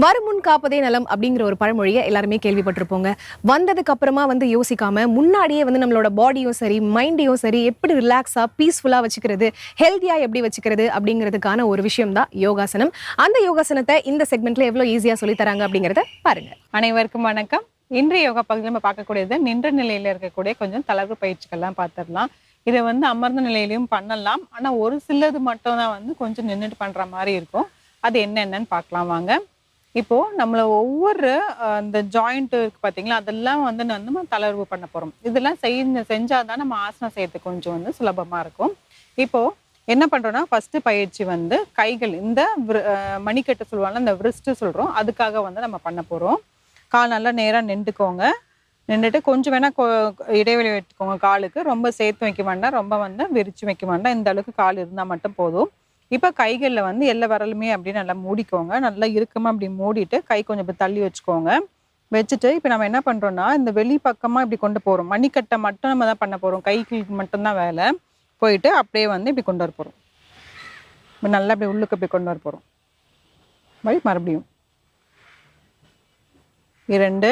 வருமுன் காப்பதே நலம் அப்படிங்கிற ஒரு பழமொழியை எல்லாருமே கேள்விப்பட்டிருப்போங்க. வந்ததுக்கு அப்புறமா வந்து யோசிக்காம முன்னாடியே வந்து நம்மளோட பாடியும் சரி மைண்டையும் சரி எப்படி ரிலாக்ஸா பீஸ்ஃபுல்லா வச்சுக்கிறது ஹெல்த்தியா எப்படி வச்சுக்கிறது அப்படிங்கிறதுக்கான ஒரு விஷயம் தான் யோகாசனம். அந்த யோகாசனத்தை இந்த செக்மெண்ட்ல எவ்வளவு ஈஸியா சொல்லி தராங்க அப்படிங்கறத பாருங்க. அனைவருக்கும் வணக்கம். இன்றைய யோகா பகுதியில் நம்ம பார்க்கக்கூடியது நின்ற நிலையில இருக்கக்கூடிய கொஞ்சம் தளர்வு பயிற்சிகள்லாம் பார்த்துடலாம். இதை வந்து அமர்ந்த நிலையிலையும் பண்ணலாம். ஆனால் ஒரு சிலது மட்டும் தான் வந்து கொஞ்சம் நின்றுட்டு பண்ணுற மாதிரி இருக்கும். அது என்னென்னன்னு பார்க்கலாம் வாங்க. இப்போ நம்மள ஒவ்வொரு அந்த ஜாயிண்ட் இருக்கு பாத்தீங்களா? அதெல்லாம் வந்து நம்ம நம்ம தளர்வு பண்ண போறோம். இதெல்லாம் செஞ்ச செஞ்சாதான் நம்ம ஆசனம் செய்யறதுக்கு கொஞ்சம் வந்து சுலபமா இருக்கும். இப்போ என்ன பண்றோம்னா ஃபர்ஸ்ட் பயிற்சி வந்து கைகள் இந்த மணிக்கட்டு சொல்லுவாங்க இந்த விரிஸ்ட் சொல்றோம். அதுக்காக வந்து நம்ம பண்ண போறோம். கால் நல்லா நேராக நின்றுக்கோங்க. நின்றுட்டு கொஞ்சம் வேணால் இடைவெளி வைத்துக்கோங்க காலுக்கு. ரொம்ப சேர்த்து வைக்க வேண்டாம். ரொம்ப வந்து விரிச்சு வைக்க வேண்டாம். இந்த அளவுக்கு கால் இருந்தால் மட்டும் போதும். இப்போ கைகளில் வந்து எல்லா விரலுமே அப்படியே நல்லா மூடிக்கோங்க. நல்லா இறுக்கமாக அப்படி மூடிட்டு கை கொஞ்சம் இப்போ தள்ளி வச்சுக்கோங்க. வச்சுட்டு இப்போ நம்ம என்ன பண்ணுறோம்னா இந்த வெளி பக்கமாக இப்படி கொண்டு போகிறோம் மணிக்கட்டை மட்டும் நம்ம தான் பண்ண போகிறோம் கைக்கு மட்டும்தான் வேலை. போயிட்டு அப்படியே வந்து இப்படி கொண்டு வர போகிறோம் இப்போ நல்லா இப்படி உள்ளுக்கு இப்படி கொண்டு வர போகிறோம் மாதிரி மறுபடியும். இரண்டு.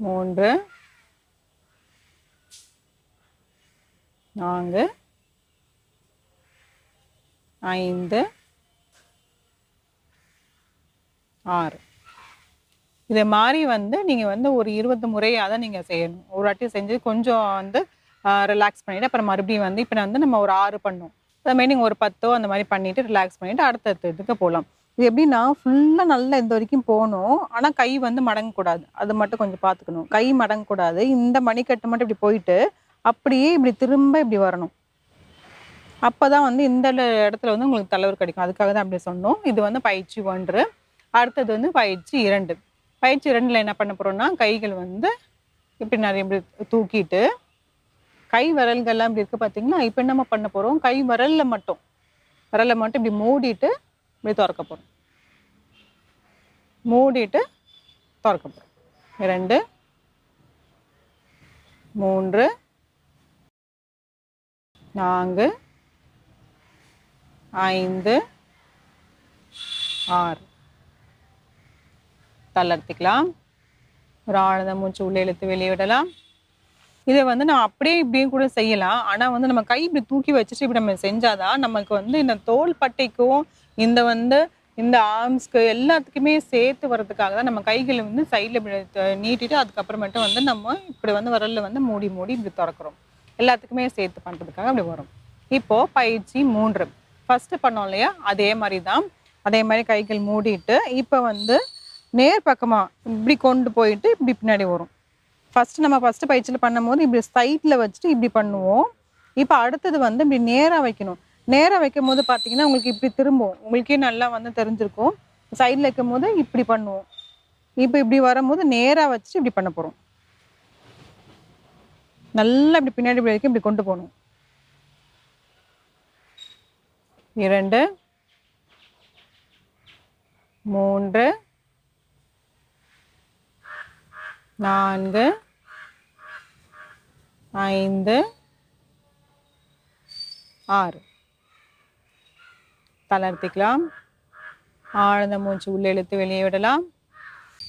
மூன்று. நான்கு. ஐந்து. ஆறு. இதை மாதிரி வந்து நீங்கள் வந்து ஒரு இருபது முறையாக தான் நீங்கள் செய்யணும். ஒரு வாட்டி செஞ்சு கொஞ்சம் வந்து ரிலாக்ஸ் பண்ணிவிட்டு அப்புறம் மறுபடியும் வந்து இப்போ வந்து நம்ம ஒரு ஆறு பண்ணோம் அது மாதிரி நீங்கள் ஒரு பத்தோ அந்த மாதிரி பண்ணிவிட்டு ரிலாக்ஸ் பண்ணிவிட்டு அடுத்த இதுக்கு போகலாம் இது எப்படின்னா ஃபுல்லாக நல்லா இந்த வரைக்கும் போகணும் ஆனால் கை வந்து மடங்கக்கூடாது. அது மட்டும் கொஞ்சம் பார்த்துக்கணும். கை மடங்கக்கூடாது. இந்த மணிக்கட்டு மட்டும் இப்படி போயிட்டு அப்படியே இப்படி திரும்ப இப்படி வரணும். அப்போ தான் வந்து இந்த இடத்துல வந்து உங்களுக்கு தலைவர் கிடைக்கும். அதுக்காக தான் அப்படி சொன்னோம். இது வந்து பயிற்சி ஒன்று. அடுத்தது வந்து பயிற்சி இரண்டு. பயிற்சி இரண்டில் என்ன பண்ண போகிறோம்னா கைகள் வந்து இப்படி நிறைய இப்படி தூக்கிட்டு கை விரல்கள்லாம் இப்படி இருக்குது பார்த்தீங்கன்னா இப்போ என்னம்மா பண்ண போகிறோம் கை விரலில் மட்டும். விரலை மட்டும் இப்படி மூடிட்டு இப்படி திறக்க போகிறோம் மூடிட்டு திறக்க போகிறோம் இரண்டு மூன்று நான்கு ஐந்து ஆறு. தளர்த்திக்கலாம் ஒரு ஆழ்ந்த மூச்சு உள்ளே இழுத்து வெளியே விடலாம். இதை வந்து நம்ம அப்படியே இப்படியும் கூட செய்யலாம். ஆனா வந்து நம்ம கை இப்படி தூக்கி வச்சுட்டு இப்படி நம்ம செஞ்சாதான் நமக்கு வந்து இந்த தோல் பட்டைக்கும் இந்த வந்து இந்த ஆர்ம்ஸ்க்கு எல்லாத்துக்குமே சேர்த்து வர்றதுக்காக தான் நம்ம கைகளை வந்து சைடில் இப்படி நீட்டிட்டு அதுக்கப்புறமேட்டு வந்து நம்ம இப்படி வந்து விரலில் வந்து மூடி மூடி இப்படி திறக்கிறோம். எல்லாத்துக்குமே சேர்த்து பண்ணுறதுக்காக அப்படி வரும். இப்போது பயிற்சி மூன்று. ஃபஸ்ட்டு பண்ணோம் இல்லையா? அதே மாதிரி தான் அதே மாதிரி கைகள் மூடிட்டு இப்போ வந்து நேர் பக்கமாக இப்படி கொண்டு போயிட்டு இப்படி பின்னாடி வரும். ஃபஸ்ட்டு நம்ம ஃபஸ்ட்டு பயிற்சியில் பண்ணும்போது இப்படி சைட்டில் வச்சுட்டு இப்படி பண்ணுவோம். இப்போ அடுத்தது வந்து இப்படி நேராக வைக்கணும். நேராக வைக்கும் போது பார்த்தீங்கன்னா உங்களுக்கு இப்படி திரும்பும். உங்களுக்கே நல்லா வந்து தெரிஞ்சிருக்கும். சைடில் வைக்கும் போது இப்படி பண்ணுவோம். இப்போ இப்படி வரும்போது நேராக வச்சுட்டு இப்படி பண்ண போகிறோம் நல்லா இப்படி பின்னாடி வரைக்கும் இப்படி கொண்டு போகணும். இரண்டு மூன்று நான்கு ஐந்து ஆறு. தளர்த்திக்கலாம் ஆழ்ந்த மூச்சு உள்ளே இழுத்து வெளியே விடலாம்.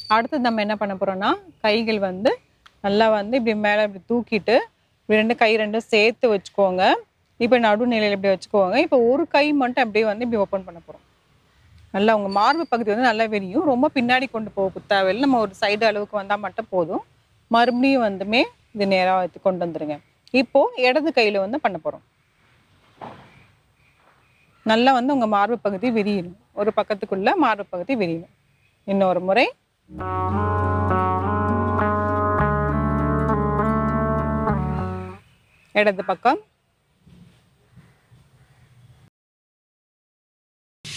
அடுத்தது நம்ம என்ன பண்ண போகிறோம்னா கைகள் வந்து நல்லா வந்து இப்படி மேலே இப்படி தூக்கிட்டு இப்படி ரெண்டு கை ரெண்டும் சேர்த்து வச்சுக்கோங்க. இப்போ நடுநிலையில் இப்படி வச்சுக்கோங்க. இப்போ ஒரு கை மட்டும் அப்படியே வந்து இப்படி ஓப்பன் பண்ண போகிறோம் நல்லா உங்கள் மார்பு பகுதி வந்து நல்லா விரியும். ரொம்ப பின்னாடி கொண்டு போக தேவையில்லை. நம்ம ஒரு சைடு அளவுக்கு வந்தால் மட்டும் போதும். மறுபடியும் வந்துமே இது நேராக கொண்டு வந்துருங்க. இப்போ இடது கையில் வந்து பண்ண போகிறோம் நல்லா வந்து உங்கள் மார்பு பகுதி விரியணும் ஒரு பக்கத்துக்குள்ள மார்பு பகுதி விரியணும் இன்னொரு முறை. இடது பக்கம்.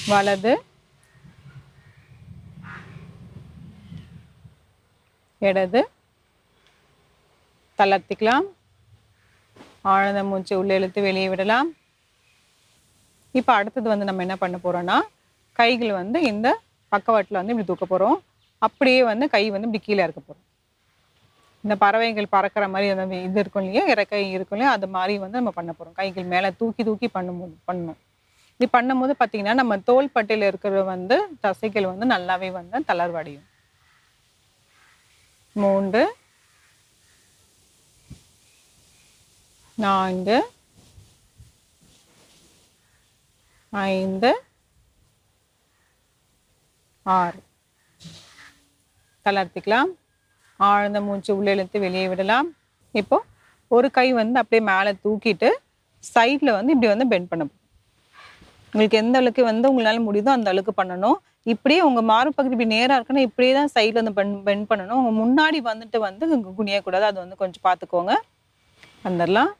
வலது. இடது. தளர்த்திக்கலாம். ஆழ்ந்த மூச்சு உள்ளே இழுத்து வெளியே விடலாம். இப்போ அடுத்தது வந்து நம்ம என்ன பண்ண போறோம்னா கைகள் வந்து இந்த பக்கவாட்டில் வந்து இப்படி தூக்க போறோம். அப்படியே வந்து கை வந்து இப்படி கீழே இருக்க போறோம். இந்த பறவைகள் பறக்கிற மாதிரி அந்த இது இருக்கும் இல்லையா? இறக்கை இருக்கும் இல்லையா? அது மாதிரி வந்து நம்ம பண்ண போகிறோம் கைகள் மேலே தூக்கி தூக்கி பண்ணும்போது பண்ணணும் இது பண்ணும்போது பார்த்தீங்கன்னா நம்ம தோள்பட்டையில் இருக்கிற வந்து தசைகள் வந்து நல்லாவே வந்து தளர்வடையும். மூன்று நான்கு ஐந்து ஆறு. தளர்த்திக்கலாம். ஆழ்ந்த மூச்சு உள்ளே இழுத்து வெளியே விடலாம். இப்போ ஒரு கை வந்து அப்படியே மேலே தூக்கிட்டு சைடில் வந்து இப்படி வந்து பெண்ட் பண்ண உங்களுக்கு எந்த அளவுக்கு வந்து உங்களால் முடியுதோ அந்த அளவுக்கு பண்ணணும். இப்படியே உங்கள் மார்பகுதி இப்படி நேராக இருக்குன்னா இப்படியே தான் சைடில் வந்து பெண் பெண்ட் பண்ணணும். உங்கள் முன்னாடி வந்துட்டு வந்து கு- குனியக்கூடாது. அது வந்து கொஞ்சம் பார்த்துக்கோங்க. வந்துடலாம்.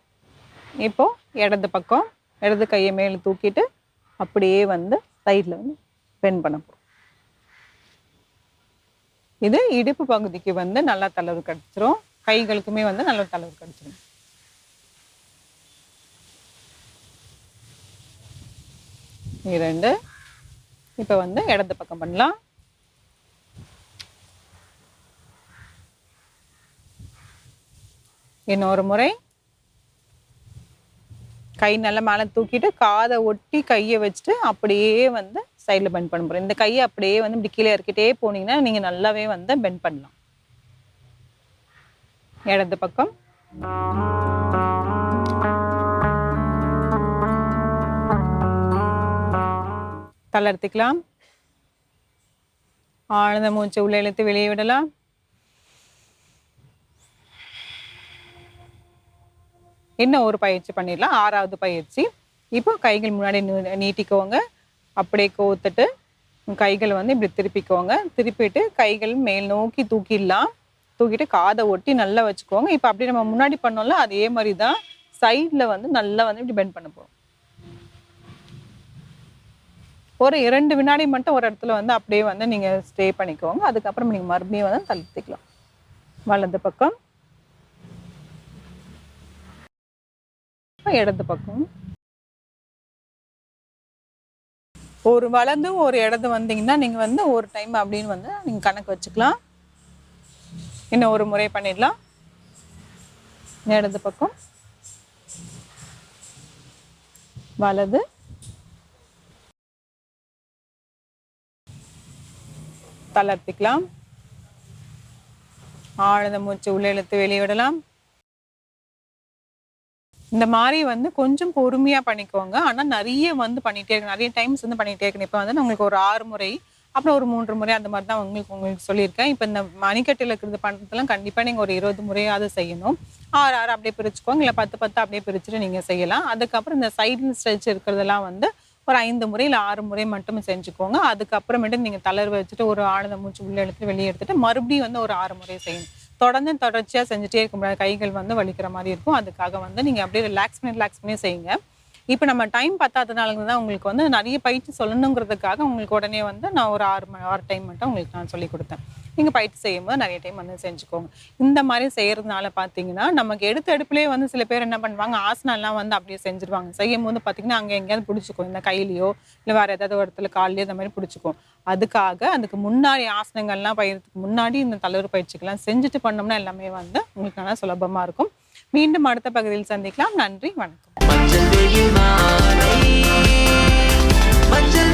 இப்போ இடது பக்கம் இடது கையை மேலே தூக்கிட்டு அப்படியே வந்து சைடில் வந்து பெண்ட் பண்ண போகிறோம் இது இடுப்பு பகுதிக்கு வந்து நல்லா தளர்வு கிடைச்சிரும். கைகளுக்குமே வந்து நல்ல தளர்வு கிடைச்சிரும். இரண்டு. இப்போ வந்து இடது பக்கம் பண்ணலாம். இன்னொரு முறை. கை நல்லா மேலே தூக்கிட்டு காதை ஒட்டி கையை வச்சுட்டு அப்படியே வந்து சைடில் பெண்ட் பண்ண போகிறோம் இந்த கையை அப்படியே வந்து இப்படி கீழே இறக்கிட்டே போனீங்கன்னா நீங்கள் நல்லாவே வந்து பெண்ட் பண்ணலாம். இடது பக்கம். தளர்த்திக்கலாம் ஆழ்ந்த மூச்சு உள்ளே இழுத்து வெளியே விடலாம். இன்னும் ஒரு பயிற்சி பண்ணிடலாம். ஆறாவது பயிற்சி. இப்போ கைகள் முன்னாடி நீட்டிக்கோங்க. அப்படியே கோத்துட்டு கைகள் வந்து இப்படி திருப்பிக்கோங்க. திருப்பிட்டு கைகள் மேல் நோக்கி தூக்கிடலாம். தூக்கிட்டு காதை ஒட்டி நல்லா வச்சுக்கோங்க. இப்போ அப்படி நம்ம முன்னாடி பண்ணோம்ல அதே மாதிரி தான் சைடில் வந்து நல்லா வந்து இப்படி பெண்ட் பண்ண போகிறோம் ஒரு இரண்டு வினாடி மட்டும் ஒரு இடத்துல வந்து அப்படியே வந்து நீங்கள் ஸ்டே பண்ணிக்கோங்க. அதுக்கப்புறம் நீங்கள் மறுபடியும் வந்து தளர்த்திக்கலாம் வலது பக்கம். இடது பக்கம். ஒரு வளர்ந்து ஒரு இடது வந்தீங்கன்னா நீங்க வந்து ஒரு டைம் அப்படின்னு வந்து நீங்க கணக்கு வச்சுக்கலாம். இன்னும் ஒரு முறை பண்ணிடலாம். இடது பக்கம். வலது. தளர்த்திக்கலாம். ஆழ்ந்த மூச்சு உள்ளே இழுத்து வெளியிடலாம் விடலாம். இந்த மாதிரி வந்து கொஞ்சம் பொறுமையா பண்ணிக்கோங்க. ஆனா நிறைய வந்து பண்ணிட்டே இருக்கணும். நிறைய டைம்ஸ் வந்து பண்ணிட்டே இருக்கணும். இப்போ வந்து நான் உங்களுக்கு ஒரு ஆறு முறை அப்புறம் ஒரு மூன்று முறை அந்த மாதிரி தான் உங்களுக்கு உங்களுக்கு சொல்லியிருக்கேன். இப்போ இந்த மணிக்கட்டில் இருக்கிறது பண்ணுறதுலாம் கண்டிப்பாக நீங்கள் ஒரு இருபது முறையாவது செய்யணும். ஆறு ஆறு அப்படியே பிரிச்சுக்கோங்க. இல்லை பத்து பத்து அப்படியே பிரிச்சுட்டு நீங்கள் செய்யலாம். அதுக்கப்புறம் இந்த சைடு ஸ்ட்ரெச் இருக்கிறதெல்லாம் வந்து ஒரு ஐந்து முறை இல்லை ஆறு முறை மட்டும் செஞ்சுக்கோங்க. அதுக்கப்புறமேட்டு நீங்கள் தளர்வு வச்சுட்டு ஒரு ஆழ்ந்த மூச்சு உள்ளே எடுத்துட்டு வெளியே எடுத்துட்டு மறுபடியும் வந்து ஒரு ஆறு முறை செய்யணும். தொடர்ந்து தொடர்ச்சியா செஞ்சுட்டே இருக்க முடியாது. கைகள் வந்து வலிக்கிற மாதிரி இருக்கும். அதுக்காக வந்து நீங்க அப்படியே ரிலாக்ஸ் பண்ணி ரிலாக்ஸ் பண்ணி செய்யுங்க. இப்போ நம்ம டைம் பத்தாததுனால தான் உங்களுக்கு வந்து நிறைய பயிற்சி சொல்லணுங்கிறதுக்காக உங்களுக்கு உடனே வந்து நான் ஒரு ஆறு ஆறு டைம் மட்டும் உங்களுக்கு நான் சொல்லி கொடுத்தேன். நீங்கள் பயிற்சி செய்யும்போது நிறைய டைம் வந்து செஞ்சுக்கோங்க. இந்த மாதிரி செய்கிறதுனால பார்த்தீங்கன்னா நமக்கு எடுத்த எடுப்புலேயே வந்து சில பேர் என்ன பண்ணுவாங்க ஆசனம்லாம் வந்து அப்படியே செஞ்சுருவாங்க. செய்யும் போது பார்த்தீங்கன்னா அங்கே எங்கேயாவது பிடிச்சிக்கும். இந்த கையிலையோ இல்லை வேறு ஏதாவது ஒரு இடத்துல கால்லையோ இந்த மாதிரி பிடிச்சிக்கும். அதுக்காக அதுக்கு முன்னாடி ஆசனங்கள்லாம் பயிறதுக்கு முன்னாடி இந்த தலைவர் பயிற்சிகள்லாம் செஞ்சுட்டு பண்ணோம்னா எல்லாமே வந்து உங்களுக்கு நல்லா சுலபமாக இருக்கும். மீண்டும் அடுத்த பகுதியில் சந்திக்கலாம். நன்றி வணக்கம். மஞ்சள்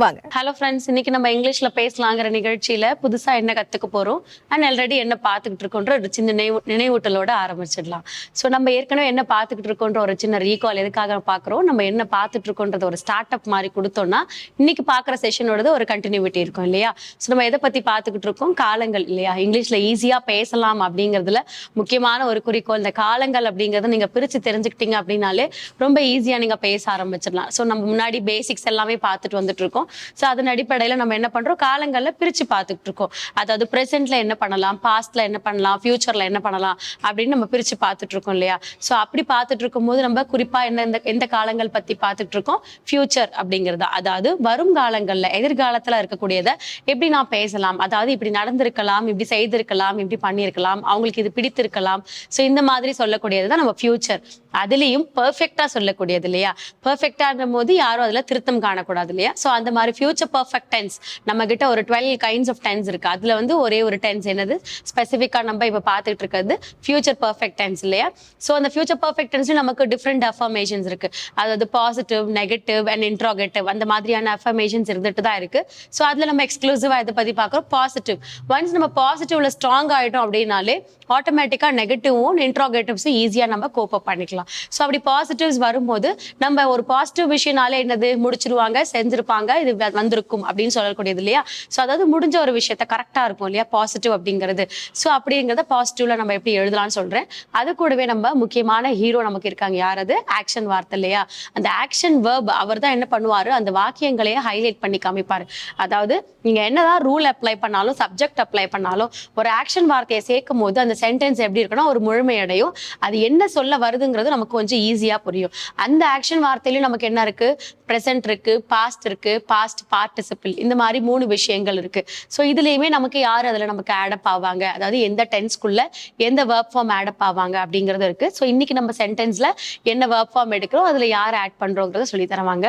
வாங்க. ஹலோ ஃப்ரெண்ட்ஸ் இன்னைக்கு நம்ம இங்கிலீஷ்ல பேசலாங்கிற நிகழ்ச்சியில புதுசா என்ன கத்துக்க போறோம்? அண்ட் ஆல்ரெடி என்ன பார்த்துக்கிட்டு இருக்கோன்ற ஒரு சின்ன நினைவு நினைவூட்டலோட ஆரம்பிச்சிடலாம். ஸோ நம்ம ஏற்கனவே என்ன பார்த்துக்கிட்டு இருக்கோன்ற ஒரு சின்ன ரீகால் எதுக்காக பார்க்குறோம்? நம்ம என்ன பார்த்துட்டு இருக்கோன்றது ஒரு ஸ்டார்ட் அப் மாதிரி கொடுத்தோம்னா இன்னைக்கு பார்க்குற செஷனோடது ஒரு கண்டினியூட்டி இருக்கும் இல்லையா? ஸோ நம்ம எதை பத்தி பார்த்துக்கிட்டு இருக்கோம்? காலங்கள் இல்லையா? இங்கிலீஷ்ல ஈஸியா பேசலாம் அப்படிங்கிறதுல முக்கியமான ஒரு குறிக்கோள். இந்த காலங்கள் அப்படிங்கறத நீங்க பிரிச்சு தெரிஞ்சுக்கிட்டீங்க அப்படின்னாலே ரொம்ப ஈஸியா நீங்க பேச ஆரம்பிச்சிடலாம். ஸோ நம்ம முன்னாடி பேசிக்ஸ் எல்லாமே பார்த்துட்டு வந்துட்டு இருக்கோம். ஸோ அதன் அடிப்படையில நம்ம என்ன பண்றோம்? காலங்களில் பிரிச்சு பார்த்துட்டு இருக்கோம். அதாவது ப்ரெசென்ட்ல என்ன பண்ணலாம்? பாஸ்ட்ல என்ன பண்ணலாம்? ஃபியூச்சர்ல என்ன பண்ணலாம்? அப்படின்னு நம்ம பிரித்து பார்த்துட்டு இருக்கோம் இல்லையா? ஸோ அப்படி பார்த்துட்டு இருக்கும்போது நம்ம குறிப்பாக என்ன இந்த எந்த காலங்கள் பற்றி பார்த்துட்டு இருக்கோம்? ஃபியூச்சர் அப்படிங்கிறது. அதாவது வரும் காலங்களில் எதிர்காலத்தில் இருக்கக்கூடியதை எப்படி நான் பேசலாம்? அதாவது இப்படி நடந்திருக்கலாம் இப்படி செய்திருக்கலாம் இப்படி பண்ணியிருக்கலாம் அவங்களுக்கு இது பிடித்திருக்கலாம். ஸோ இந்த மாதிரி சொல்லக்கூடியது தான் நம்ம ஃபியூச்சர் அதுலேயும் பர்ஃபெக்டாக சொல்லக்கூடியது இல்லையா? பர்ஃபெக்டாகும் போது யாரும் அதுல திருத்தம் காணக்கூடாது இல்லையா? ஸோ அந்த மாதிரி ஃபியூச்சர் பர்ஃபெக்ட் டென்ஸ் நம்ம கிட்ட ஒரு டுவெல் கைண்ட்ஸ் ஆஃப் டென்ஸ் இருக்கு. அதுல வந்து ஒரே ஒரு டென்ஸ் என்னது? ஸ்பெசிஃபிக்கா நம்ம இப்போ பார்த்துட்டு இருக்கிறது ஃபியூச்சர் பர்ஃபெக்ட் டென்ஸ் இல்லையா? ஸோ அந்த ஃபியூச்சர் பர்ஃபெக்ட் டென்ஸ்ல நமக்கு டிஃப்ரெண்ட் அஃபர்மேஷன்ஸ் இருக்கு. அதாவது பாசிட்டிவ் நெகட்டிவ் அண்ட் இன்ட்ரோகேட்டிவ் அந்த மாதிரியான அஃபர்மேஷன்ஸ் இருந்துட்டு தான் இருக்கு. ஸோ அதுல நம்ம எக்ஸ்க்ளூசிவா இதை பத்தி பார்க்குறோம். பாசிட்டிவ் ஒன்ஸ் நம்ம பாசிட்டிவ்ல ஸ்ட்ராங் ஆயிட்டோம் அப்படின்னாலே ஆட்டோமேட்டிக்கா நெகட்டிவும் இன்ட்ராகேட்டிவ்ஸும் ஈஸியா நம்ம கோப் அப் பண்ணிக்கலாம். ஸோ அப்படி பாசிட்டிவ்ஸ் வரும்போது நம்ம ஒரு பாசிட்டிவ் விஷயம்னாலே என்னது? முடிச்சிருவாங்க செஞ்சிருப்பாங்க இது வந்திருக்கும் அப்படின்னு சொல்லக்கூடியது இல்லையா? ஸோ அதாவது முடிஞ்ச ஒரு விஷயத்த கரெக்டாக இருக்கும் இல்லையா? பாசிட்டிவ் அப்படிங்கிறது. ஸோ அப்படிங்கிறத பாசிட்டிவ்ல நம்ம எப்படி எழுதலாம்னு சொல்றேன். அது கூடவே நம்ம முக்கியமான ஹீரோ நமக்கு இருக்காங்க. யார் அது? ஆக்ஷன் வார்த்தை இல்லையா? அந்த ஆக்ஷன் வேர்ப் அவர் தான் என்ன பண்ணுவார்? அந்த வாக்கியங்களையே ஹைலைட் பண்ணி காமிப்பார். அதாவது நீங்க என்னதான் ரூல் அப்ளை பண்ணாலும் சப்ஜெக்ட் அப்ளை பண்ணாலும் ஒரு ஆக்ஷன் வார்த்தையை சேர்க்கும் போது அந்த சென்டென்ஸ் எப்படி இருக்குன்னா ஒரு முழுமையடையும் அது என்ன சொல்ல வருதுங்கிறது நமக்கு கொஞ்சம் ஈஸியா புரியும். அந்த ஆக்ஷன் வார்த்தையிலும் நமக்கு என்ன இருக்கு? ப்ரெசென்ட் இருக்கு பாஸ்ட் இருக்கு பாஸ்ட் பார்ட்டிசிபிள் இந்த மாதிரி மூணு விஷயங்கள் இருக்கு. ஸோ இதுலேயுமே நமக்கு யார் அதில் நமக்கு ஆடப் ஆவாங்க? அதாவது எந்த டென்ஸ்க்குள்ளே எந்த ஒர்க் ஃபார்ம் ஆடப் ஆவாங்க அப்படிங்கிறது இருக்கு. ஸோ இன்னைக்கு நம்ம சென்டென்ஸ்ல என்ன ஒர்க் ஃபார்ம் எடுக்கிறோம் அதில் யார் ஆட் பண்றோங்கிறத சொல்லி தருவாங்க.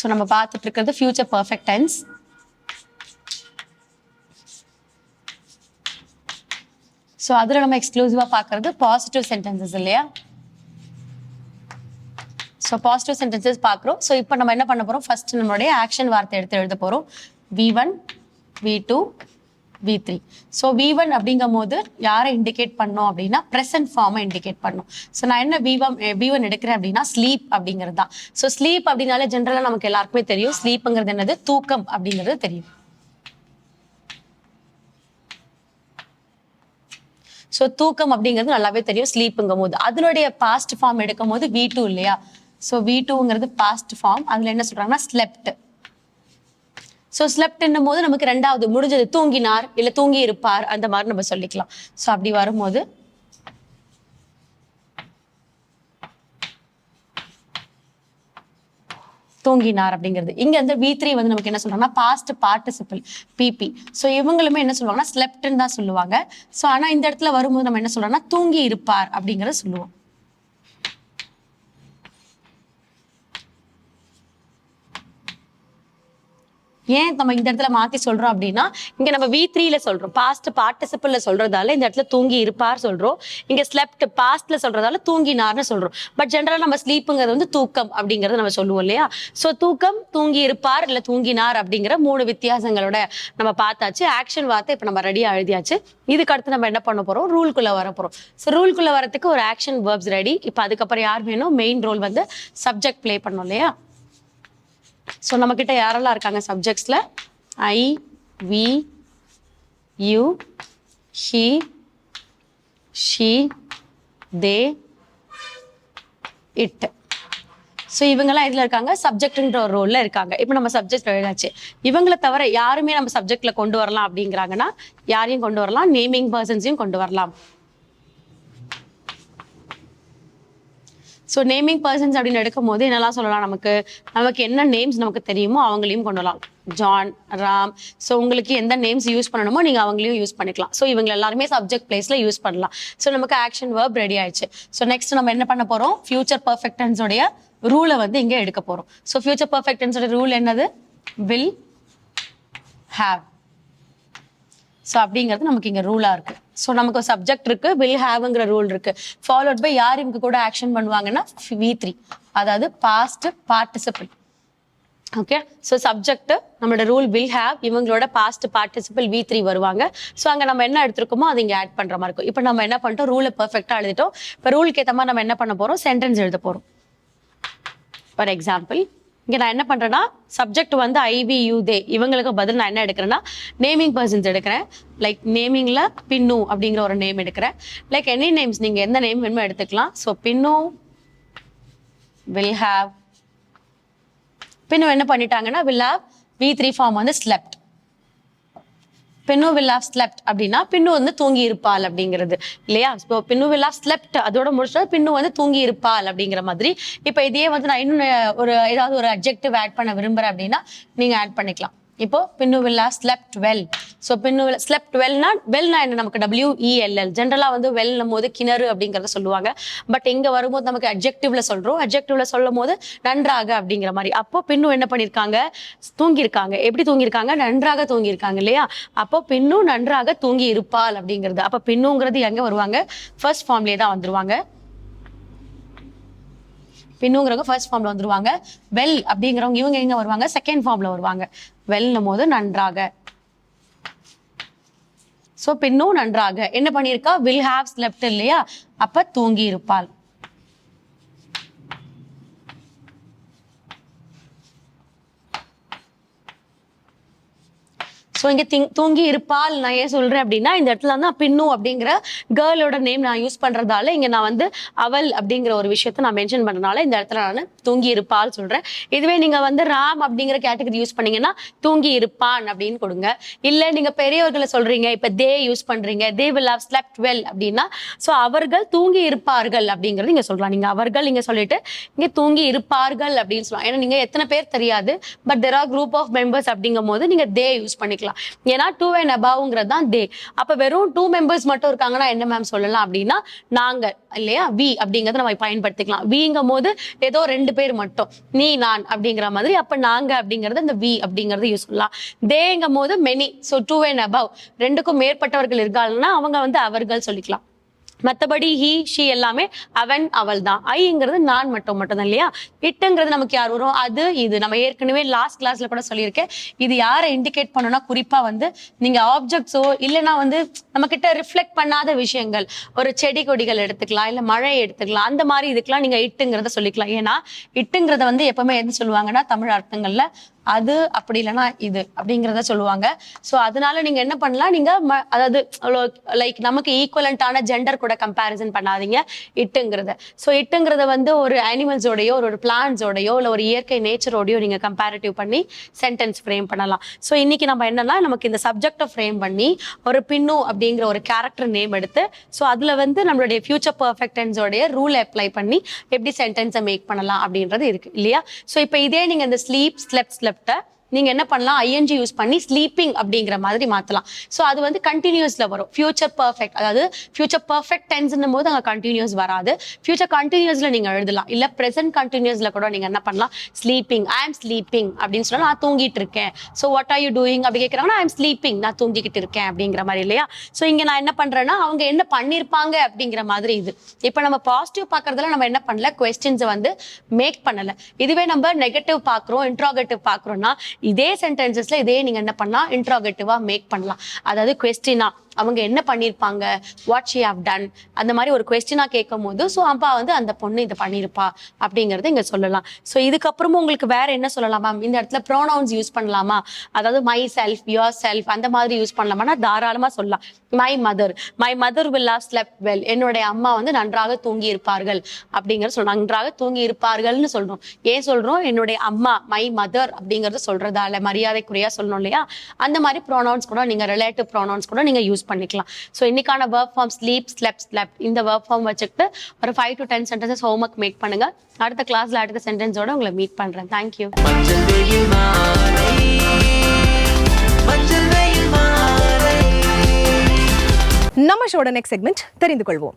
ஸோ நம்ம பார்த்துட்டு இருக்கிறது ஃபியூச்சர் பர்ஃபெக்ட் டென்ஸ் ஸோ அதில் நம்ம எக்ஸ்க்ளூசிவாக பார்க்கறது பாசிட்டிவ் சென்டென்சஸ் இல்லையா? ஸோ பாசிட்டிவ் சென்டென்சஸ் பார்க்குறோம். ஸோ இப்போ நம்ம என்ன பண்ண போகிறோம் ஃபர்ஸ்ட் நம்மளுடைய ஆக்ஷன் வார்த்தை எடுத்து எழுத போகிறோம் V one V two V three so V one அப்படிங்கும் போது யாரை இண்டிகேட் பண்ணோம் அப்படின்னா ப்ரெசன்ட் ஃபார்மை இண்டிகேட் பண்ணும். ஸோ நான் என்ன வி ஒன் வி ஒன் எடுக்கிறேன் அப்படின்னா ஸ்லீப் அப்படிங்கிறது தான். ஸோ ஸ்லீப் அப்படின்னாலே ஜென்ரலாக நமக்கு எல்லாருக்குமே தெரியும். ஸ்லீப்புங்கிறது என்னது? தூக்கம் அப்படிங்கிறது தெரியும். ஸோ தூக்கம் அப்படிங்கிறது நல்லாவே தெரியும். ஸ்லீப்புங்கும் போது அதனுடைய பாஸ்ட் ஃபார்ம் எடுக்கும் போது வி டூ இல்லையா? ஸோ வி டூங்கிறது பாஸ்ட் ஃபார்ம் அதில் என்ன சொல்றாங்கன்னா ஸ்லெப்ட் ஸோ ஸ்லெப்ட்ன்னும் போது நமக்கு ரெண்டாவது முடிஞ்சது தூங்கினார் இல்லை தூங்கி இருப்பார் அந்த மாதிரி நம்ம சொல்லிக்கலாம். ஸோ அப்படி வரும்போது தூங்கினார் அப்படிங்கிறது. இங்க வந்து வி த்ரீ வந்து நமக்கு என்ன சொல்றாங்கன்னா பாஸ்ட் பார்ட்டிசிபிள் பிபி ஸோ இவங்களுமே என்ன சொல்லுவாங்கன்னா ஸ்லெப்ட்னு தான் சொல்லுவாங்க. ஸோ ஆனா இந்த இடத்துல வரும்போது நம்ம என்ன சொல்றோம்னா தூங்கி இருப்பார் அப்படிங்கறத சொல்லுவோம். ஏன் நம்ம இந்த இடத்துல மாத்தி சொல்றோம் அப்படின்னா இங்க நம்ம வி த்ரீல சொல்றோம். பாஸ்ட் பார்ட்டிசிபிள்ல சொல்றதால இந்த இடத்துல தூங்கி இருப்பார் சொல்றோம். இங்க ஸ்லெப்ட் பாஸ்ட்ல சொல்றதால தூங்கினார்னு சொல்றோம். பட் ஜென்ரலா நம்ம ஸ்லீப்புங்கிறது வந்து தூக்கம் அப்படிங்கறத நம்ம சொல்லுவோம் இல்லையா? சோ தூக்கம் தூங்கி இருப்பார் இல்ல தூங்கினார் அப்படிங்கிற மூணு வித்தியாசங்களோட நம்ம பார்த்தாச்சு. ஆக்ஷன் வார்த்தை இப்ப நம்ம ரெடியா எழுதியாச்சு. இதுக்கு அடுத்து நம்ம என்ன பண்ண போறோம்? ரூல்குள்ள வர போறோம். ஸோ ரூல்குள்ள வரதுக்கு ஒரு ஆக்ஷன் வேர்ப்ஸ் ரெடி இப்போ அதுக்கப்புறம் யார் வேணும்? மெயின் ரோல் வந்து சப்ஜெக்ட் ப்ளே பண்ணோம் இல்லையா? ஸோ நம்மக்கிட்ட யாரெல்லாம் இருக்காங்க சப்ஜெக்ட்ஸில் I we you he she they it so இவங்கெல்லாம் இதில் இருக்காங்க? சப்ஜெக்ட்ன்ற ஒரு ரோலில் இருக்காங்க. இப்போ நம்ம சப்ஜெக்ட் எழுதாச்சு இவங்களை தவிர யாருமே நம்ம சப்ஜெக்ட்ல கொண்டு வரலாம் அப்படிங்கிறாங்கன்னா யாரையும் கொண்டு வரலாம்? நேமிங் பர்சன்ஸையும் கொண்டு வரலாம். ஸோ நேமிங் பர்சன்ஸ் அப்படின்னு எடுக்கும் போது என்னெல்லாம் சொல்லலாம்? நமக்கு நமக்கு என்ன நேம்ஸ் நமக்கு தெரியுமோ அவங்களையும் கொண்டு வரலாம். ஜான் ராம் ஸோ உங்களுக்கு எந்த நேம்ஸ் யூஸ் பண்ணணுமோ நீங்கள் அவங்களையும் யூஸ் பண்ணிக்கலாம். ஸோ இவங்க எல்லாருமே சப்ஜெக்ட் பிளேஸில் யூஸ் பண்ணலாம். ஸோ நமக்கு ஆக்ஷன் வேர்ப் ரெடி ஆயிடுச்சு. ஸோ நெக்ஸ்ட் நம்ம என்ன பண்ண போகிறோம் ஃபியூச்சர் பர்ஃபெக்டன்ஸோடைய ரூலை வந்து இங்கே எடுக்க போகிறோம் ஸோ ஃபியூச்சர் பர்ஃபெக்டன்ஸோட ரூல் என்னது? வில் ஹாவ் ஸோ அப்படிங்கிறது நமக்கு இங்கே ரூலாக இருக்குது ஸோ நமக்கு சப்ஜெக்ட் இருக்கு வில் ஹாவ்ங்கிற ரூல் இருக்கு. ஃபாலோட் பை யார் இவங்க கூட ஆக்ஷன் பண்ணுவாங்கன்னா வி த்ரீ அதாவது past participle okay so subject நம்மளோட ரூல் வில் ஹேவ் இவங்களோட பாஸ்ட் பார்ட்டிசிபிள் வி த்ரீ வருவாங்க. ஸோ அங்கே நம்ம என்ன எடுத்திருக்கோமோ அதை இங்கே ஆட் பண்ணுற மாதிரி இருக்கும். இப்போ நம்ம என்ன பண்ணிட்டோம்? ரூலை பர்ஃபெக்டாக எழுதிட்டோம். இப்போ ரூலுக்கு ஏற்ற மாதிரி நம்ம என்ன பண்ண போகிறோம் சென்டென்ஸ் எழுத போகிறோம் ஃபார் எக்ஸாம்பிள் இங்கே நான் என்ன பண்ணுறேன்னா சப்ஜெக்ட் வந்து ஐவி யூ தே இவங்களுக்கு பதில் நான் என்ன எடுக்கிறேன்னா நேமிங் பர்சன்ஸ் எடுக்கிறேன். லைக் நேமிங்கில் பின்னு அப்படிங்கிற ஒரு நேம் எடுக்கிறேன். லைக் எனி நேம்ஸ் நீங்கள் எந்த நேம் வேணுமோ எடுத்துக்கலாம். ஸோ பின்னு வில் ஹாவ் பின்னு என்ன பண்ணிட்டாங்கன்னா will have V three form வந்து ஸ்லெப்ட் பின்னு வில் ஸ்லெப்ட் அப்படின்னா பின்னு வந்து தூங்கி இருப்பாள் அப்படிங்கிறது. இல்லையா? ஸோ பின்னு வில் ஸ்லெப்ட் அதோட முடிச்சா பின்னு வந்து தூங்கி இருப்பாள் அப்படிங்கிற மாதிரி. இப்போ இதையே வந்து நான் இன்னும் ஒரு ஏதாவது ஒரு அப்ஜெக்டிவ் ஆட் பண்ண விரும்புறேன் அப்படின்னா நீங்க ஆட் பண்ணிக்கலாம். இப்போ Pinnu will have slept well so Pinnu slept slept வெல்னா வெல்னா என்ன நமக்கு? டபிள்யூஇஎல்எல் ஜென்ரலாக வந்து வெல்னும் போது கிணறு அப்படிங்கிறத சொல்லுவாங்க. பட் இங்கே வரும்போது நமக்கு அப்ஜெக்டிவ்ல சொல்கிறோம் அப்ஜெக்டிவ்ல சொல்லும் போது நன்றாக அப்படிங்கிற மாதிரி. அப்போ பின்னும் என்ன பண்ணியிருக்காங்க தூங்கியிருக்காங்க. எப்படி தூங்கியிருக்காங்க? நன்றாக தூங்கியிருக்காங்க இல்லையா? அப்போ பின்னும் நன்றாக தூங்கி இருப்பாள் அப்படிங்கிறது. அப்போ பின்னுங்கிறது எங்கே வருவாங்க? ஃபர்ஸ்ட் ஃபார்ம்லேயே தான் வந்துருவாங்க. பின்னுங்கிறவங்க ஃபர்ஸ்ட் ஃபார்ம்ல வந்துருவாங்க. வெல் அப்படிங்கிறவங்க இவங்க எங்க வருவாங்க? செகண்ட் ஃபார்ம்ல வருவாங்க. வெல்னும் போது நன்றாக. ஸோ பின்னும் நன்றாக. என்ன பண்ணியிருக்கா? வில் ஹாவ் ஸ்லெப்ட் இல்லையா? அப்ப தூங்கி இருப்பாள் ஸோ இங்கே திங் தூங்கி இருப்பால் நான் ஏன் சொல்கிறேன் அப்படின்னா இந்த இடத்துல வந்து பின்னு அப்படிங்கிற கேர்ளோட நேம் நான் யூஸ் பண்ணுறதால இங்கே நான் வந்து அவள் அப்படிங்கிற ஒரு விஷயத்த நான் மென்ஷன் பண்ணுறதுனால இந்த இடத்துல நான் தூங்கி இருப்பால் சொல்கிறேன் இதுவே நீங்கள் வந்து ராம் அப்படிங்கிற கேட்டகரி யூஸ் பண்ணீங்கன்னா தூங்கி இருப்பான் அப்படின்னு கொடுங்க. இல்லை நீங்கள் பெரியவர்களை சொல்கிறீங்க இப்போ தே யூஸ் பண்ணுறீங்க they will have slept well அப்படின்னா ஸோ அவர்கள் தூங்கி இருப்பார்கள் அப்படிங்கிறது இங்கே சொல்லலாம். நீங்கள் அவர்கள் இங்கே சொல்லிட்டு இங்கே தூங்கி இருப்பார்கள் அப்படின்னு சொல்லலாம். ஏன்னா நீங்கள் எத்தனை பேர் தெரியாது but there are group of members அப்படிங்கும் போது நீங்கள் தே யூஸ் பண்ணிக்கலாம். ஏன்னா டூ அண்ட் அபவ்ங்கிறது தான் தே அப்ப வெறும் டூ மெம்பர்ஸ் மட்டும் இருக்காங்கன்னா என்ன மேம் சொல்லலாம் அப்படின்னா நாங்க இல்லையா? வி அப்படிங்கறத நம்ம பயன்படுத்திக்கலாம். விங்கும் போது ஏதோ ரெண்டு பேர் மட்டும். நீ நான் அப்படிங்கிற மாதிரி. அப்ப நாங்க அப்படிங்கறது இந்த வி அப்படிங்கிறது யூஸ் பண்ணலாம். தேங்கும் போது many so two and above ரெண்டுக்கும் மேற்பட்டவர்கள் இருக்காங்கன்னா அவங்க வந்து அவர்கள் சொல்லிக்கலாம். மற்றபடி ஹி ஷி எல்லாமே அவன் அவள் தான் ஐங்கிறது நான் மட்டும் மட்டும்தான் இல்லையா? இட்டுங்கிறது நமக்கு யார் வரும்? அது இது. நம்ம ஏற்கனவே லாஸ்ட் கிளாஸ்ல கூட சொல்லியிருக்கேன். இது யாரை இண்டிகேட் பண்ணணும்னா குறிப்பா வந்து நீங்க ஆப்ஜெக்ட்ஸோ இல்லைன்னா வந்து நம்ம கிட்ட ரிஃப்ளெக்ட் பண்ணாத விஷயங்கள். ஒரு செடி கொடிகள் எடுத்துக்கலாம் இல்ல மழை எடுத்துக்கலாம் அந்த மாதிரி இதுக்கெல்லாம் நீங்க இட்டுங்கிறத சொல்லிக்கலாம். ஏன்னா இட்டுங்கிறத வந்து எப்பவுமே எது சொல்லுவாங்கன்னா தமிழ் அர்த்தங்கள்ல அது அப்படி இல்லைன்னா இது அப்படிங்கிறத சொல்லுவாங்க. ஸோ அதனால நீங்க என்ன பண்ணலாம்? நீங்க ம- அதாவது லைக் நமக்கு ஈக்குவலண்டான ஜெண்டர் கூட கம்பேரிசன் பண்ணாதீங்க. இட்டுங்கிறத. ஸோ இட்டுங்கிறத வந்து ஒரு அனிமல்ஸோடையோ ஒரு பிளான்ஸோடையோ இல்லை ஒரு இயற்கை நேச்சரோடையோ நீங்க கம்பேரிட்டிவ் பண்ணி சென்டென்ஸ் ஃப்ரேம் பண்ணலாம். ஸோ இன்னைக்கு நம்ம என்னன்னா நமக்கு இந்த சப்ஜெக்டை ஃப்ரேம் பண்ணி ஒரு பின்னு அப்படிங்கிற ஒரு கேரக்டர் நேம் எடுத்து ஸோ அதுல வந்து நம்மளுடைய ஃபியூச்சர் பர்ஃபெக்டன்ஸோடைய ரூலை ரூல் அப்ளை பண்ணி எப்படி சென்டென்ஸை மேக் பண்ணலாம் அப்படின்றது இருக்கு இல்லையா? ஸோ இப்போ இதே நீங்க இந்த ஸ்லீப் ஸ்லெப் ஸ்லெப் ஸ்லெப்டை நீங்க என்ன பண்ணலாம்? ஐஎன்ஜி யூஸ் பண்ணி ஸ்லீப்பிங் அப்படிங்கிற மாதிரி மாத்தலாம். ஸோ அது வந்து கண்டினியூஸ்ல வரும். ஃபியூச்சர் பர்ஃபெக்ட் அதாவது ஃபியூச்சர் பர்ஃபெக்ட் டென்ஸ்னும் போது அங்கே கண்டினியூஸ் வராது. ஃபியூச்சர் கண்டினியூஸ்ல நீங்க எழுதலாம். இல்ல ப்ரெசென்ட் கண்டினியூஸ்ல கூட நீங்க என்ன பண்ணலாம்? ஸ்லீப்பிங் ஐ ஆம் ஸ்லீப்பிங் அப்படின்னு சொன்னா நான் தூங்கிட்டு இருக்கேன். So what are you doing அப்படி கேட்குறாங்கன்னா ஐ ஆம் ஸ்லீப்பிங் நான் தூங்கிக்கிட்டு இருக்கேன் அப்படிங்கிற மாதிரி இல்லையா? ஸோ இங்க நான் என்ன பண்றேன்னா அவங்க என்ன பண்ணிருப்பாங்க அப்படிங்கிற மாதிரி இது. இப்போ நம்ம பாசிட்டிவ் பார்க்குறதுல நம்ம என்ன பண்ணல? கொஸ்டின்ஸை வந்து மேக் பண்ணல. இதுவே நம்ம நெகட்டிவ் பார்க்குறோம் இன்ட்ராகேட்டிவ் பார்க்குறோம்னா இதே சென்டென்சஸ்ல இதே நீங்க என்ன பண்ணலாம்? இன்ட்ராகேட்டிவா மேக் பண்ணலாம். அதாவது கொஸ்டினா அவங்க என்ன பண்ணியிருப்பாங்க வாட் ஷி ஹவ் டன் அந்த மாதிரி ஒரு கொஸ்டினாக கேட்கும் போது ஸோ அப்பா வந்து அந்த பொண்ணு இதை பண்ணியிருப்பா அப்படிங்கிறத இங்கே சொல்லலாம். ஸோ இதுக்கப்புறமும் உங்களுக்கு வேற என்ன சொல்லலாம் மேம் இந்த இடத்துல ப்ரோனவுன்ஸ் யூஸ் பண்ணலாமா? அதாவது மை செல்ஃப் யுவர் செல்ஃப் அந்த மாதிரி யூஸ் பண்ணலாமான்னா தாராளமாக சொல்லலாம். My mother my mother will have slept well என்னுடைய அம்மா வந்து நன்றாக தூங்கி இருப்பார்கள் அப்படிங்கிற சொல்றோம். நன்றாக தூங்கி இருப்பார்கள்னு சொல்கிறோம் ஏன் சொல்கிறோம் என்னுடைய அம்மா மை மதர் அப்படிங்கிறத சொல்கிறதால மரியாதைக்குறையாக சொல்லணும் இல்லையா? அந்த மாதிரி ப்ரோனவுன்ஸ் கூட நீங்கள் ரிலேட்டிவ் ப்ரோனவுன்ஸ் கூட நீங்கள் யூஸ் பண்ணிக்கலாம். ஸோ இன்னைக்கான verb form sleep slept slept இந்த verb ஃபார்ம் வச்சுக்கிட்டு ஒரு five to ten sentences homework make பண்ணுங்க. அடுத்த கிளாஸ்ல அடுத்த சென்டென்ஸோட உங்களை மீட் பண்றேன். தேங்க்யூ மஞ்சள் வெயில் மாலை. மஞ்சள் வெயில் மாலை. நம்ம ஷோட நெக்ஸ்ட் செக்மெண்ட் தெரிந்து கொள்வோம்.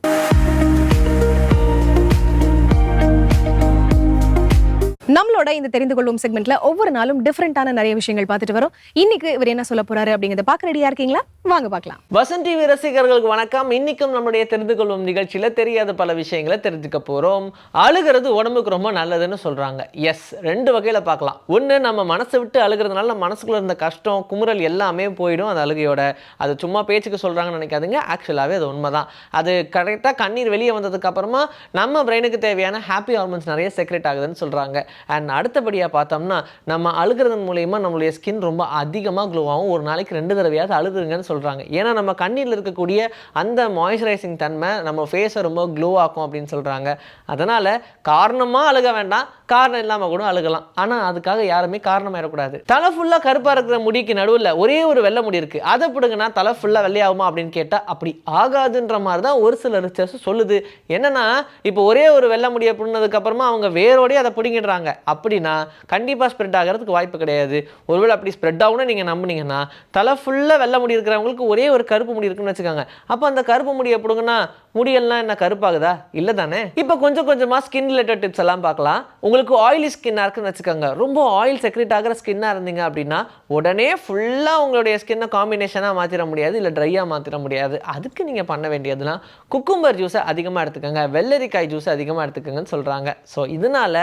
நம்மளோட இந்த தெரிந்து கொள்ளும் செக்மெண்ட்ல ஒவ்வொரு நாளும் டிஃப்ரெண்டான நிறைய விஷயங்கள் பார்த்துட்டு வரோம். இன்னைக்கு இவர் என்ன சொல்ல போறாரு அப்படிங்கறத பார்க்க ரெடியா இருக்கீங்களா? வாங்க பார்க்கலாம். வசந்த் டிவி ரசிகர்களுக்கு வணக்கம். இன்னைக்கும் நம்மளுடைய தெரிந்து கொள்ளும் நிகழ்ச்சியில தெரியாத பல விஷயங்களை தெரிஞ்சுக்க போறோம். அழுகிறது உடம்புக்கு ரொம்ப நல்லதுன்னு சொல்றாங்க. எஸ் ரெண்டு வகையில பார்க்கலாம். ஒன்று நம்ம மனசை விட்டு அழுகிறதுனால நம்ம மனசுக்குள்ள இருந்த கஷ்டம் குமுறல் எல்லாமே போயிடும். அந்த அழுகையோட அது சும்மா பேச்சுக்கு சொல்றாங்கன்னு நினைக்காதுங்க. ஆக்சுவலாகவே அது உண்மைதான். அது கரெக்டாக கண்ணீர் வெளியே வந்ததுக்கு அப்புறமா நம்ம பிரெயினுக்கு தேவையான ஹாப்பி ஹார்மோன்ஸ் நிறைய செக்ரெட் ஆகுதுன்னு சொல்றாங்க. அண்ட் அடுத்தபடியாக பார்த்தோம்னா நம்ம அழுகிறதன் மூலயமா நம்மளுடைய ஸ்கின் ரொம்ப அதிகமாக க்ளோ ஆகும். ஒரு நாளைக்கு ரெண்டு தடவையாவது அழுகுங்கன்னு சொல்கிறாங்க ஏன்னா நம்ம கண்ணில் இருக்கக்கூடிய அந்த மாய்ஸ்சரைசிங் தன்மை நம்ம ஃபேஸை ரொம்ப க்ளோ ஆக்கும் அப்படின்னு சொல்கிறாங்க அதனால் காரணமாக அழுக வேண்டாம். காரணம் இல்லாமல் கூட அழுகலாம். ஆனால் அதுக்காக யாருமே காரணமாயிடக்கூடாது தலை ஃபுல்லாக கருப்பாக இருக்கிற முடிக்கு நடுவில் ஒரே ஒரு வெள்ளை முடி இருக்குது அதை பிடுங்கன்னா தலை ஃபுல்லாக வெள்ளையாகுமா அப்படின்னு கேட்டால் அப்படி ஆகாதுன்ற மாதிரி தான் ஒரு சில ரிசர்ச் சொல்லுது. என்னன்னா இப்போ ஒரே ஒரு வெள்ளை முடியை பிடினதுக்கப்புறமா அவங்க வேரோடய அதை பிடுங்கிடுறாங்க. அப்படின்னா கண்டிப்பாக ஸ்ப்ரெட் ஆகிறதுக்கு வாய்ப்பு கிடையாது. ஒருவேளை அப்படி ஸ்ப்ரெட் ஆகும்னு நீங்கள் நம்புனீங்கன்னா தலை ஃபுல்லாக வெள்ளை முடி இருக்கிறவங்களுக்கு ஒரே ஒரு கருப்பு முடி இருக்குன்னு வச்சுக்கோங்க. அப்போ அந்த கருப்பு முடி எப்படிங்கன்னா முடியெல்லாம் என்ன கருப்பாகுதா? இல்லை தானே? இப்போ கொஞ்சம் கொஞ்சமாக ஸ்கின் ரிலேட்டட் டிப்ஸ் எல்லாம் பார்க்கலாம். உங்களுக்கு ஆயிலி ஸ்கின்னாக இருக்குன்னு வச்சுக்கோங்க. ரொம்ப ஆயில் செக்ரேட் ஆகிற ஸ்கின்னாக இருந்தீங்க அப்படின்னா உடனே ஃபுல்லாக உங்களுடைய ஸ்கின்னை காம்பினேஷனாக மாற்றிட முடியாது இல்லை ட்ரையாக மாற்றிட முடியாது. அதுக்கு நீங்கள் பண்ண வேண்டியதுலாம் குக்கும்பர் ஜூஸை அதிகமாக எடுத்துக்கோங்க. வெள்ளரிக்காய் ஜூஸ் அதிகமாக எடுத்துக்கோங்கன்னு சொல்கிறாங்க ஸோ இதனால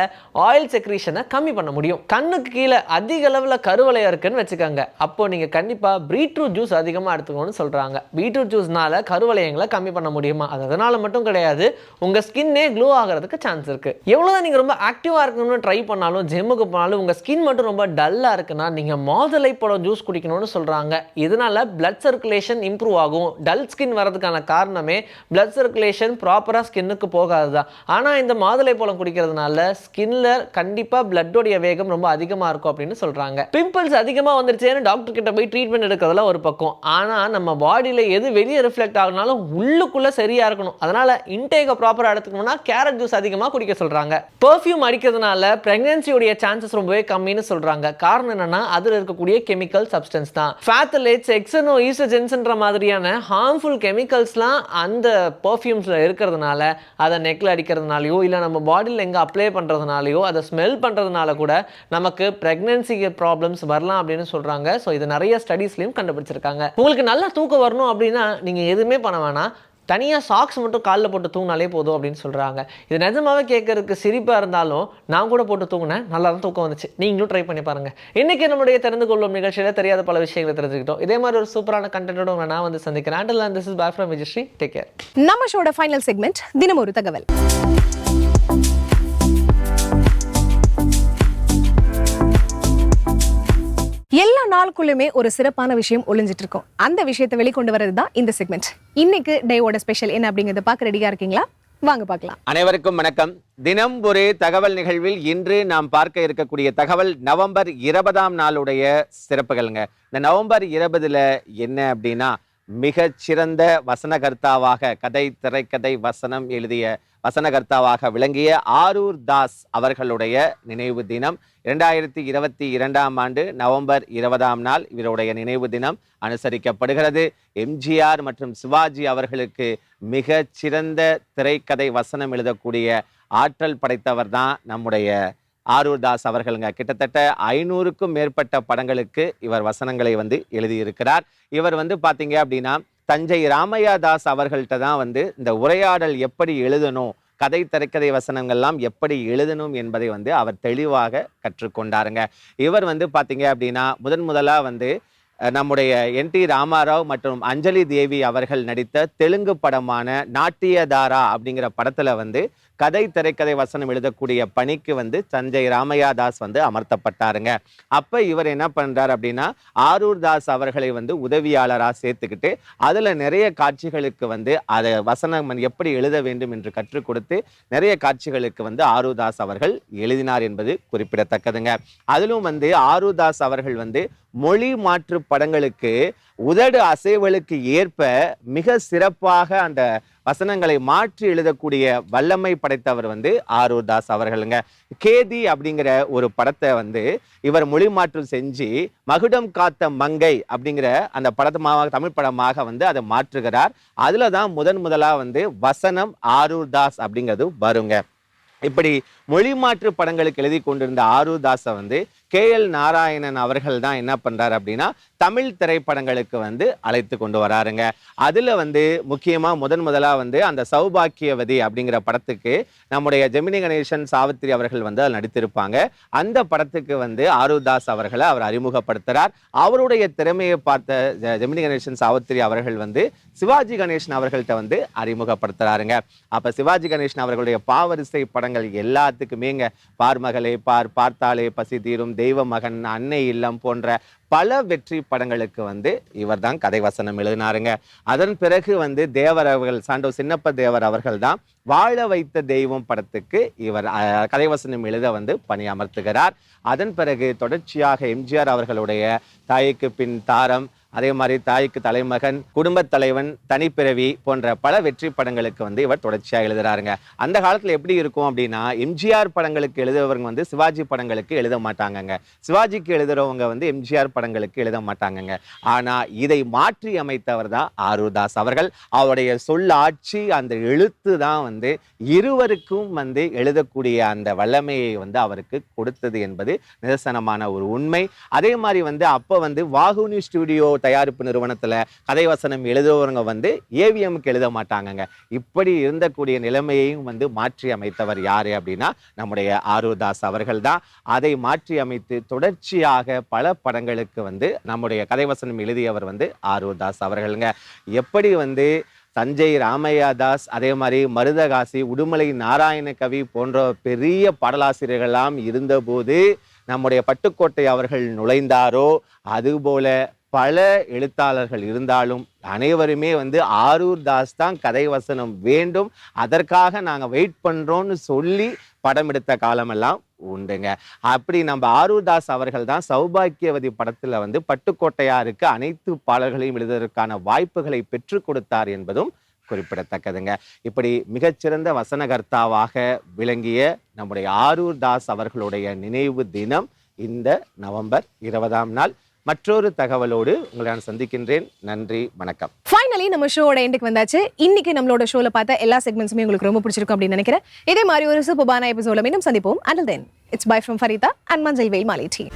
ஆயில் செக்ரீஷனை கம்மி பண்ண முடியும். கண்ணுக்கு கீழே அதிக அளவில் கருவலையாக இருக்குன்னு வச்சுக்கோங்க. அப்போ நீங்கள் கண்டிப்பாக பீட்ரூட் ஜூஸ் அதிகமாக எடுத்துக்கணும்னு சொல்கிறாங்க பீட்ரூட் ஜூஸ்னால கருவலையங்களை கம்மி பண்ண முடியுமா? அது அதனால மட்டும் கிடையாது. உங்கள் ஸ்கின்னே க்ளோ ஆகிறதுக்கு சான்ஸ் இருக்குது எவ்வளோதான் நீங்கள் ரொம்ப ஆக்டிவாக இருக்கணும்னு ட்ரை பண்ணாலும் ஜிம்முக்கு போனாலும் உங்கள் ஸ்கின் மட்டும் ரொம்ப டல்லாக இருக்குன்னா நீங்கள் மாதுளை பழம் ஜூஸ் குடிக்கணும்னு சொல்கிறாங்க இதனால பிளட் சர்க்குலேஷன் இம்ப்ரூவ் ஆகும். டல் ஸ்கின் வரதுக்கான காரணமே பிளட் சர்க்குலேஷன் ப்ராப்பராக ஸ்கின்னுக்கு போகாது தான் ஆனால் இந்த மாதுளை பழம் குடிக்கிறதுனால ஸ்கின்ல கண்டிப்பாக பிளட்டோடைய வேகம் ரொம்ப அதிகமாக இருக்கும் அப்படின்னு சொல்கிறாங்க பிம்பிள்ஸ் அதிகமாக வந்துருச்சேன்னு டாக்டர் கிட்ட போய் ட்ரீட்மெண்ட் எடுக்கிறதுலாம் ஒரு பக்கம். ஆனால் நம்ம பாடியில் எது வெளியே ரிஃப்ளெக்ட் ஆகுனாலும் உள்ளுக்குள்ளே சரியாக இருக்கணும். அதனால இன்டேக்கை ப்ராப்பராக எடுத்துக்கணும்னா கேரட் ஜூஸ் அதிகமாக குடிக்க சொல்கிறாங்க பர்ஃப்யூம் அடிக்கிறதுனால பிரெக்னன்சியுடைய சான்சஸ் ரொம்பவே கம்மின்னு சொல்கிறாங்க காரணம் என்னன்னா அதில் இருக்கக்கூடிய கெமிக்கல் சப்ஸ்டன்ஸ் தான். ஃபேத்தலேட்ஸ் எக்ஸனோ ஈஸ்ட்ரஜென்ஸ்ன்ற மாதிரியான ஹார்ம்ஃபுல் கெமிக்கல்ஸ்லாம் அந்த பர்ஃப்யூம்ஸில் இருக்கிறதுனால அதை நெக்கில் அடிக்கிறதுனாலையோ இல்லை நம்ம பாடியில் எங்கே அப்ளை பண்ணுறதுனாலையோ அதை ஸ்மெல் பண்ணுறதுனால கூட நமக்கு ப்ரெக்னென்சி ப்ராப்ளம்ஸ் வரலாம் அப்படின்னு சொல்கிறாங்க ஸோ இது நிறைய ஸ்டடீஸ்லையும் கண்டுபிடிச்சிருக்காங்க. உங்களுக்கு நல்லா தூக்கம் வரணும் அப்படின்னா நீங்கள் எதுவுமே பண்ண வேணாம். தனியாக சாக்ஸ் மட்டும் காலில் போட்டு தூங்கினாலே போதும் அப்படின்னு சொல்கிறாங்க இது நிஜமாவே கேட்கறதுக்கு சிரிப்பாக இருந்தாலும் நான் கூட போட்டு தூங்கினேன். நல்லா தான் தூக்கம் வந்துச்சு. நீங்களும் ட்ரை பண்ணி பாருங்கள் இன்றைக்கி நம்முடைய தெரிந்து கொள்ளும் நிகழ்ச்சியில் தெரியாத பல விஷயங்களை தெரிஞ்சுக்கிட்டோம். இதே மாதிரி ஒரு சூப்பரான கண்டென்ட்டோட நான் வந்து சந்திக்கிறேன். And this is bye from Vijayasri take care நம்ம ஷோட ஃபைனல் செக்மெண்ட் தினம் ஒரு தகவல். எல்லா நாளுக்குள்ளுமே ஒரு சிறப்பான விஷயம் ஒளிஞ்சிட்டு இருக்கும் அந்த விஷயத்தை வெளிக்கொண்டு வர்றது தான் இந்த செக்மெண்ட் இன்னைக்கு டேவோட ஸ்பெஷல் என்ன அப்படிங்கறத பார்க்க ரெடியா இருக்கீங்களா? வாங்க பார்க்கலாம். அனைவருக்கும் வணக்கம். தினம் ஒரு தகவல் நிகழ்வில் இன்று நாம் பார்க்க இருக்கக்கூடிய தகவல் நவம்பர் இருபதாம் நாளுடைய சிறப்புகள்ங்க. இந்த நவம்பர் இருபதுல என்ன அப்படின்னா மிகச்சிறந்த வசனகர்த்தாவாக கதை திரைக்கதை வசனம் எழுதிய வசனகர்த்தாவாக விளங்கிய ஆரூர் தாஸ் அவர்களுடைய நினைவு தினம். இரண்டாயிரத்தி இருபத்தி இரண்டாம் ஆண்டு நவம்பர் இருபதாம் நாள் இவருடைய நினைவு தினம் அனுசரிக்கப்படுகிறது. எம்ஜிஆர் மற்றும் சிவாஜி அவர்களுக்கு மிக சிறந்த திரைக்கதை வசனம் எழுதக்கூடிய ஆற்றல் படைத்தவர் தான் நம்முடைய ஆரூர் தாஸ் அவர்களுங்க. கிட்டத்தட்ட ஐநூறுக்கும் மேற்பட்ட படங்களுக்கு இவர் வசனங்களை வந்து எழுதியிருக்கிறார். இவர் வந்து பார்த்தீங்க அப்படின்னா தஞ்சை ராமையா தாஸ் அவர்கள்ட்ட தான் வந்து இந்த உரையாடல் எப்படி எழுதணும் கதை திரைக்கதை வசனங்கள்லாம் எப்படி எழுதணும் என்பதை வந்து அவர் தெளிவாக கற்றுக்கொண்டாருங்க. இவர் வந்து பார்த்தீங்க அப்படின்னா முதன் முதலாக வந்து நம்முடைய என் டி ராமாராவ் மற்றும் அஞ்சலி தேவி அவர்கள் நடித்த தெலுங்கு படமான நாட்டியதாரா அப்படிங்கிற படத்தில் வந்து கதை திரைக்கதை வசனம் எழுதக்கூடிய பணிக்கு வந்து தஞ்சை ராமையா தாஸ் வந்து அமர்த்தப்பட்டாருங்க. அப்ப இவர் என்ன பண்றார் அப்படின்னா ஆரூர் தாஸ் அவர்களை வந்து உதவியாளராக சேர்த்துக்கிட்டு அதுல நிறைய காட்சிகளுக்கு வந்து அதை வசனம் எப்படி எழுத வேண்டும் என்று கற்றுக் கொடுத்து நிறைய காட்சிகளுக்கு வந்து ஆரூர் தாஸ் அவர்கள் எழுதினார் என்பது குறிப்பிடத்தக்கதுங்க. அதிலும் வந்து ஆரூர் தாஸ் அவர்கள் வந்து மொழி மாற்று படங்களுக்கு உதடு அசைவுகளுக்கு ஏற்ப மிக சிறப்பாக அந்த வசனங்களை மாற்றி எழுதக்கூடிய வல்லமை படைத்தவர் வந்து ஆரூர் தாஸ் அவர்களுங்க. கேதி அப்படிங்கிற ஒரு படத்தை வந்து இவர் மொழி மாற்றம் செஞ்சு மகுடம் காத்த மங்கை அப்படிங்கிற அந்த படமாக தமிழ் படமாக வந்து அதை மாற்றுகிறார். அதுல தான் முதன் முதலாக வந்து வசனம் ஆரூர் தாஸ் அப்படிங்கிறது வருங்க. இப்படி மொழி மாற்று படங்களுக்கு எழுதி கொண்டிருந்த ஆருதாஸை வந்து கே எல் நாராயணன் அவர்கள் தான் என்ன பண்றாரு அப்படின்னா தமிழ் திரைப்படங்களுக்கு வந்து அழைத்து கொண்டு வராருங்க. அதுல வந்து முக்கியமா முதன் முதலா வந்து அந்த சௌபாக்கியவதி அப்படிங்கிற படத்துக்கு நம்முடைய ஜெமினி கணேசன் சாவித்திரி அவர்கள் வந்து அதில் நடித்திருப்பாங்க. அந்த படத்துக்கு வந்து ஆருதாஸ் அவர்களை அவர் அறிமுகப்படுத்துறார். அவருடைய திறமையை பார்த்த ஜெமினி கணேசன் சாவித்திரி அவர்கள் வந்து சிவாஜி கணேசன் அவர்கள்ட்ட வந்து அறிமுகப்படுத்துறாருங்க. அப்ப சிவாஜி கணேசன் அவர்களுடைய பாவரிசை படங்கள் எல்லாத்துக்குமேங்க பார்மகளே பார் பார்த்தாலே பசி தீரும். தெய்வ மகன் அன்னை இல்லம் போன்ற பல வெற்றி படங்களுக்கு வந்து இவர் தான் கதை வசனம் எழுதினாருங்க. அதன் பிறகு வந்து தேவர் அவர்கள் சாண்டோ சின்னப்ப தேவர் அவர்கள் தான் வாழ வைத்த தெய்வம் படத்துக்கு இவர் கதைவசனம் கதை வசனம் எழுத வந்து பணியமர்த்துகிறார். அதன் பிறகு தொடர்ச்சியாக எம்ஜிஆர் அவர்களுடைய தாய்க்கு பின் தாரம் அதே மாதிரி தாய்க்கு தலைமகன் குடும்பத் தலைவன் தனிப்பிறவி போன்ற பல வெற்றி படங்களுக்கு வந்து இவர் தொடர்ச்சியாக எழுதுறாருங்க. அந்த காலத்தில் எப்படி இருக்கும் அப்படின்னா எம்ஜிஆர் படங்களுக்கு எழுதுறவங்க வந்து சிவாஜி படங்களுக்கு எழுத மாட்டாங்கங்க. சிவாஜிக்கு எழுதுறவங்க வந்து எம்ஜிஆர் படங்களுக்கு எழுத மாட்டாங்கங்க. ஆனால் இதை மாற்றி அமைத்தவர் தான் ஆருதாஸ் அவர்கள். அவருடைய சொல்லாட்சி அந்த எழுத்து தான் வந்து இருவருக்கும் வந்து எழுதக்கூடிய அந்த வல்லமையை வந்து அவருக்கு கொடுத்தது என்பது நிதர்சனமான ஒரு உண்மை. அதே மாதிரி வந்து அப்போ வந்து வாகுனி ஸ்டுடியோ தயாரிப்பு நிறுவனத்தில் கதை வசனம் எழுதுறவங்க வந்து ஏவிஎம்க்கு எழுத மாட்டாங்கங்க. இப்படி இருந்தக்கூடிய நிலைமையையும் வந்து மாற்றி அமைத்தவர் யார் அப்படின்னா நம்முடைய ஆருதாஸ் அவர்கள் தான். அதை மாற்றி அமைத்து தொடர்ச்சியாக பல படங்களுக்கு வந்து நம்முடைய கதை வசனம் எழுதியவர் வந்து ஆருதாஸ் அவர்களுங்க. எப்படி வந்து தஞ்சை ராமையா தாஸ் அதே மாதிரி மருதகாசி உடுமலை நாராயண கவி போன்ற பெரிய பாடலாசிரியர்கள்லாம் இருந்தபோது நம்முடைய பட்டுக்கோட்டை அவர்கள் நுழைந்தாரோ அதுபோல பல எழுத்தாளர்கள் இருந்தாலும் அனைவருமே வந்து ஆரூர் தாஸ் தான் கதை வசனம் வேண்டும். அதற்காக நாங்கள் வெயிட் பண்ணுறோன்னு சொல்லி படம் எடுத்த காலமெல்லாம் உண்டுங்க. அப்படி நம்ம ஆரூர் தாஸ் அவர்கள் தான் சௌபாக்கியவதி படத்தில் வந்து பட்டுக்கோட்டையாருக்கு அனைத்து பாடல்களையும் எழுதுவதற்கான வாய்ப்புகளை பெற்றுக் கொடுத்தார் என்பதும் குறிப்பிடத்தக்கதுங்க. இப்படி மிகச்சிறந்த வசனகர்த்தாவாக விளங்கிய நம்முடைய ஆரூர் தாஸ் அவர்களுடைய நினைவு தினம் இந்த நவம்பர் இருபதாம் நாள். மற்றொரு தகவலோடு உங்களை நான் சந்திக்கின்றேன். நன்றி வணக்கம். ஃபைனலி நம்ம ஷோட எண்டுக்கு வந்தாச்சு. இன்னைக்கு நம்மளோட ஷோல பார்த்த எல்லா செக்மெண்ட்ஸுமே உங்களுக்கு ரொம்ப பிடிச்சிருக்கும் அப்படின்னு நினைக்கிறேன். இதே மாதிரி ஒரு சூப்பர்பான எபிசோட மீண்டும் சந்திப்போம். And then it's bye from Farida and Manjal Veyil Maalai tea